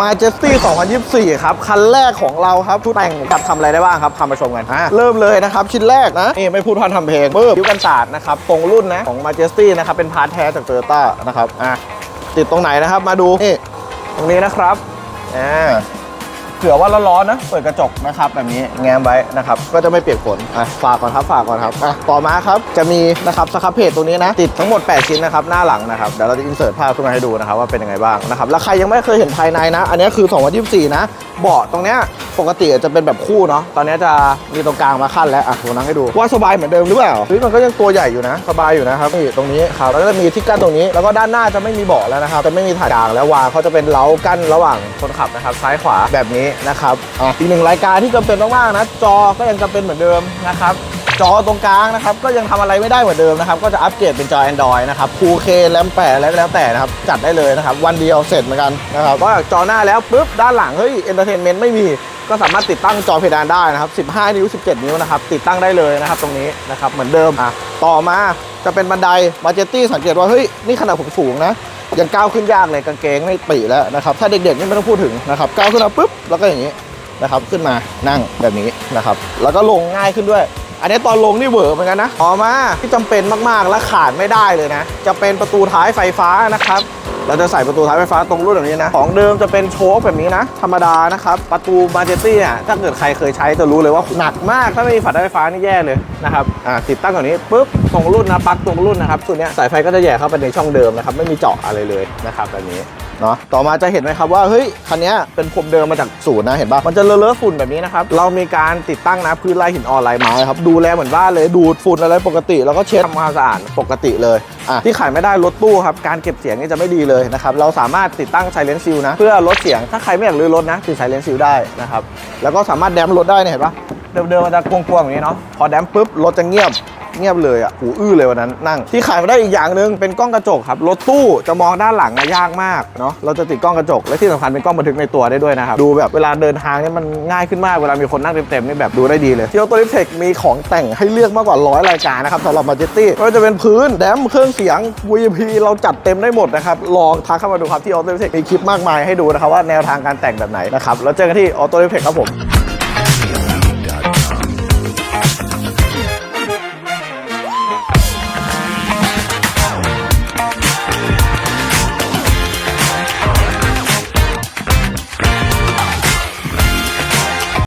Majesty 2024 ครับ คันแรกของเราครับแต่งกับทำอะไรได้บ้างครับทำมาชมกันอะเริ่มเลยนะครับ ชิ้นแรกนะนี่ไม่พูดพันทำเพลงเบิร์คิ้วกันศาสตร์นะครับ ตรงรุ่นนะ ของ Majesty นะครับ เป็นพาร์ทแท้จาก Toyota นะครับ อะ ติดตรงไหนนะครับ มาดู นี่ ตรงนี้นะครับ อ่า เผื่อว่าร้อนๆนะ เปิดกระจกนะครับแบบนี้แง้มไว้นะครับ ก็จะไม่เปียกฝนอะฝากก่อนครับฝากก่อนครับอะต่อมาครับจะมีนะครับสครับเพจตรงนี้นะ ติดทั้งหมด 8 ชิ้นนะครับหน้าหลังนะครับเดี๋ยวเราจะอินเสิร์ตภาพขึ้นมาให้ดูนะครับว่าเป็นยังไงบ้างนะครับแล้วใครยังไม่เคยเห็นภายในนะ อันนี้คือ 2024 นะเบาะตรงเนี้ยปกติจะเป็นแบบคู่เนาะตอนนี้จะมีตรงกลางมาขั้นแล้วอะผมนั่งให้ดูว่าสบายเหมือนเดิมหรือเปล่าเฮ้ยมันก็ยังตัวใหญ่อยู่นะ สบายอยู่นะครับนี่ตรงนี้ครับแล้วก็จะมีที่กั้นตรงนี้ แล้วก็ด้านหน้าจะไม่มีเบาะแล้วนะครับจะไม่มีถ่ายกลางแล้ววางเขาจะเป็นเล้ากั้นระหว่างคนขับนะครับซ้ายขวาแบบนี้นะครับอ,อีกหนึ่งรายการที่จำเป็นมากๆนะ จอก็ยังจำเป็นเหมือนเดิมนะครับจอตรงกลางนะครับก็ยังทำอะไรไม่ได้เหมือนเดิมนะครับก็จะอัปเกรดเป็นจอ Android นะครับ 2K แรม8แล้วแล้วแต่นะครับจัดได้เลยนะครับวันเดียวเสร็จเหมือนกันนะครับก็จอหน้าแล้วปุ๊บด้านหลังเฮ้ย Entertainment ไม่มีก็สามารถติดตั้งจอเพดานได้นะครับ 15 นิ้ว 17 นิ้วนะครับติดตั้งได้เลยนะครับตรงนี้นะครับเหมือนเดิมอะต่อมาจะเป็นบันไดมาเจตตี้สังเกตว่าเฮ้ยนี่ขนาดผมสูงนะ ยังก้าวขึ้นยากเลยกางเกงไม่ปีแล้วนะครับ ถ้าเด็กๆนี่ไม่ต้องพูดถึงนะครับก้าวขึ้นมาปุ๊บแล้วก็อย่างนี้นะครับขึ้นมานั่งแบบนี้นะครับ แล้วก็ลงง่ายขึ้นด้วย อันนี้ตอนลงนี่เวอร์เหมือนกันนะต่อมาที่จำเป็นมากๆและขาดไม่ได้เลยนะ จะเป็นประตูท้ายไฟฟ้านะครับ เราจะใส่ประตูท้ายไฟฟ้าตรงรุ่นแบบนี้นะ ของเดิมจะเป็นโชคแบบนี้นะ ธรรมดานะครับ ประตูมาเจตี้อะถ้าเกิดใครเคยใช้จะรู้เลยว่าหนักมาก ถ้าไม่มีฝาดไฟฟ้านี่แย่เลยนะครับ อ่าติดตั้งแบบนี้ปุ๊บตรงรุ่นนะปลั๊กตรงรุ่นนะครับส่วนนี้สายไฟก็จะแย่เข้าไปในช่องเดิมนะครับไม่มีเจาะอะไรเลยนะครับแบบนี้ เนาะต่อมาจะเห็นไหมครับว่าเฮ้ยคันนี้เป็นพรมเดิมมาจากศูนย์นะเห็นปะมันจะเลอะเลอะฝุ่นแบบนี้นะครับเรามีการติดตั้งนะพื้นลายหินอ่อนลายไม้ครับดูแลเหมือนบ้านเลยดูดฝุ่นอะไรปกติ แล้วก็เช็ดทำความสะอาดปกติเลยอะที่ขายไม่ได้รถตู้ครับการเก็บเสียงนี่จะไม่ดีเลยนะครับเราสามารถติดตั้งไซเลนซิลนะเพื่อลดเสียงถ้าใครไม่อยากรื้อรถนะติดไซเลนซิลได้นะครับแล้วก็สามารถแดมรถได้เนี่ยเห็นปะเดิมๆมันจะกวงๆอย่างนี้เนาะพอแดมปุ๊บรถจะเงียบ เงียบเลยอะหูอื้อเลยวันนั้นนั่ง ที่ขายมาได้อีกอย่างหนึ่งเป็นกล้องกระจกครับรถตู้จะมองด้านหลังอะยากมากเนาะเราจะติดกล้องกระจกและที่สำคัญเป็นกล้องบันทึกในตัวได้ด้วยนะครับดูแบบเวลาเดินทางเนี่ยมันง่ายขึ้นมากเวลามีคนนั่งเต็มๆนี่แบบดูได้ดีเลยที่ออโต้ลิฟเทคมีของแต่งให้เลือกมากกว่าร้อยรายการนะครับสำหรับมาเจตตี้ไม่ว่าจะเป็นพื้นแดมเครื่องเสียง VP เราจัดเต็มได้หมดนะครับลองทักเข้ามาดูครับที่ออโต้ลิฟเทคมีคลิปมากมายให้ดูนะครับว่าแนวทางการแต่งแบบไหนนะครับแล้วเจอกันที่ออโต้ลิฟเทคครับผม